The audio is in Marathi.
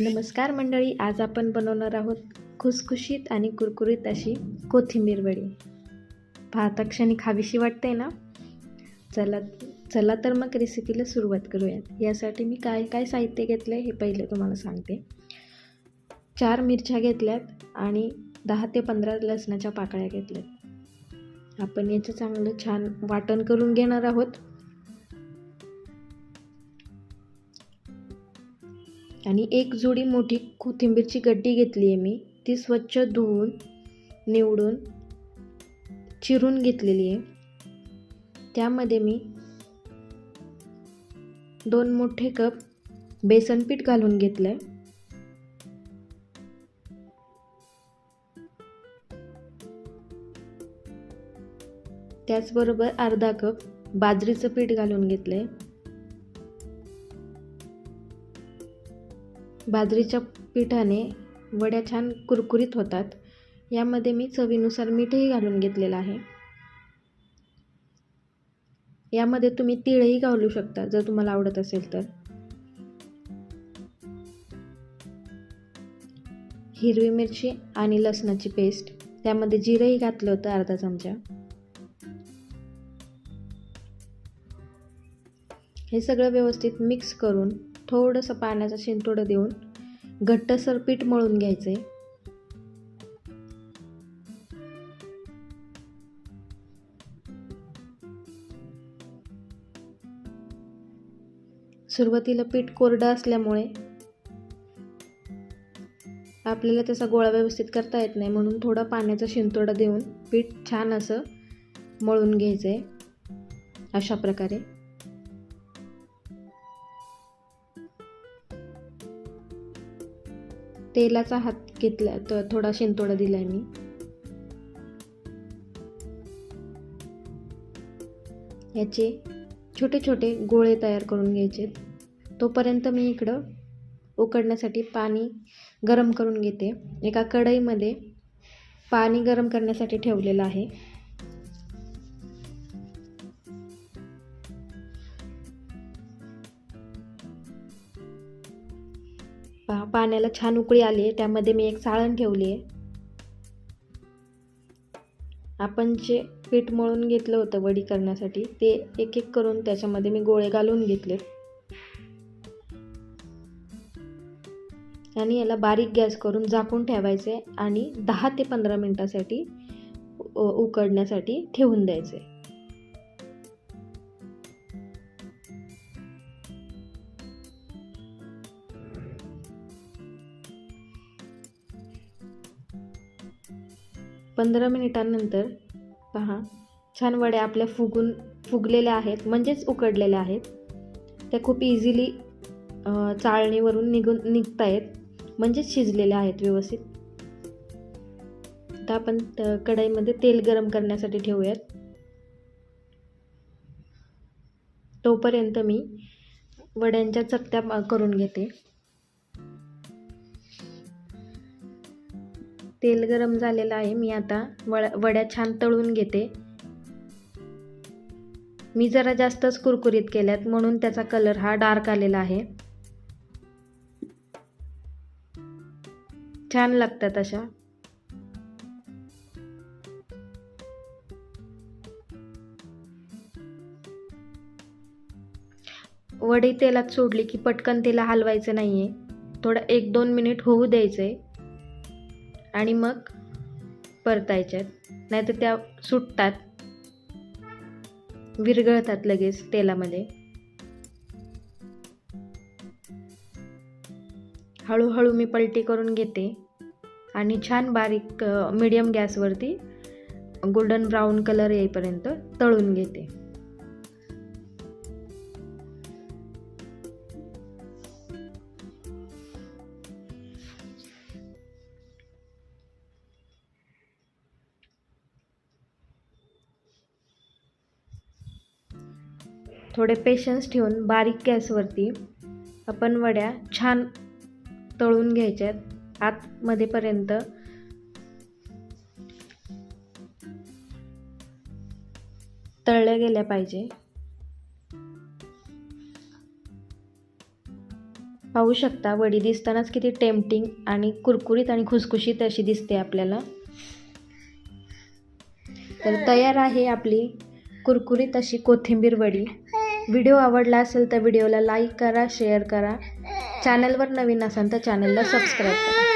नमस्कार मंडळी आज आपण बनवणार आहोत खुसखुशीत आणि कुरकुरीत अशी कोथिंबीर वडी. पाहता क्षणी खावीशी वाटते ना? चला चला तर मग रेसिपीला सुरुवात करूयात. यासाठी मी काय काय साहित्य घेतलं आहे हे पहिले तुम्हाला सांगते. चार मिरच्या घेतल्यात आणि दहा ते पंधरा लसणाच्या पाकळ्या घेतल्यात. आपण याचं चांगलं छान वाटण करून घेणार आहोत. आणि एक जोडी मोठी कोथिंबीरची गड्डी घेतली आहे मी. ती स्वच्छ धुवून निवडून चिरून घेतलेली आहे त्यामध्ये मी दोन मोठे कप बेसन पीठ घालून घेतलं आहे त्याचबरोबर अर्धा कप बाजरीचं पीठ घालून घेतलं आहे बाजरीच्या पिठाने वड्या छान कुरकुरीत होतात. यामध्ये मी चवीनुसार मीठही घालून घेतलेलं आहे. यामध्ये तुम्ही तिळही घालू शकता जर तुम्हाला आवडत असेल तर. हिरवी मिरची आणि लसणाची पेस्ट. त्यामध्ये जिरंही घातलं होतं अर्धा चमचा. हे सगळं व्यवस्थित मिक्स करून थोडंसं पाण्याचा शिंतोडं देऊन घट्टसर पीठ मळून घ्यायचं आहे सुरुवातीला पीठ कोरडं असल्यामुळे आपल्याला त्याचा गोळा व्यवस्थित करता येत नाही म्हणून थोडा पाण्याचा शिंतोडा देऊन पीठ छान असं मळून घ्यायचं आहे अशा प्रकारे. तेलाचा हात घेतला तर थोडा शिंतोडा दिला आहे मी. याचे छोटे छोटे गोळे तयार करून घ्यायचे. तोपर्यंत मी इकडं उकडण्यासाठी पाणी गरम करून घेते. एका कढईमध्ये पाणी गरम करण्यासाठी ठेवलेलं आहे. पहा पाण्याला छान उकळी आली आहे त्यामध्ये मी एक साळण ठेवली आहे. आपण जे पीठ मळून घेतलं होतं वडी करण्यासाठी ते एक एक करून त्याच्यामध्ये मी गोळे घालून घेतले. आणि याला बारीक गॅस करून झाकून ठेवायचे आणि दहा ते पंधरा मिनटासाठी उकडण्यासाठी ठेवून द्यायचे. पंधरा मिनिटांनंतर पहा छान वड्या आपल्या फुगून फुगलेल्या आहेत म्हणजेच उकडलेल्या आहेत. त्या खूप इझिली चाळणीवरून निघून निघत आहेत म्हणजेच शिजलेल्या आहेत व्यवस्थित. आता आपण कढईमध्ये तेल गरम करण्यासाठी ठेवूयात. तोपर्यंत मी वड्यांच्या चकत्या करून घेते. तेल गरम झालेलं आहे मी आता वळ वड्या छान तळून घेते. मी जरा जास्तच कुरकुरीत केल्यात म्हणून त्याचा कलर हा डार्क आलेला आहे. छान लागतात अशा. वडी तेलात सोडली की पटकन तिला हलवायचं नाही आहे थोडं एक दोन मिनिट होऊ द्यायचं आहे आणि मग परतायच्यात. नाहीतर त्या सुटतात. विरघळतात लगेच तेलामध्ये. हळूहळू मी पलटी करून घेते. आणि छान बारीक मिडियम गॅसवरती गोल्डन ब्राऊन कलर येईपर्यंत तळून घेते. थोडे पेशन्स ठेवून बारीक गॅसवरती आपण वड्या छान तळून घ्यायच्यात आतमध्येपर्यंत. तळल्या गेल्या पाहिजे. पाहू शकता वडी दिसतानाच किती टेम्पटिंग आणि कुरकुरीत आणि खुसखुशीत अशी दिसते आपल्याला. तर तयार आहे आपली कुरकुरीत अशी कोथिंबीर वडी. व्हिडिओ आवडला असेल तर व्हिडिओला लाईक करा शेअर करा. चॅनलवर नवीन असाल तर चॅनलला सबस्क्राईब करा.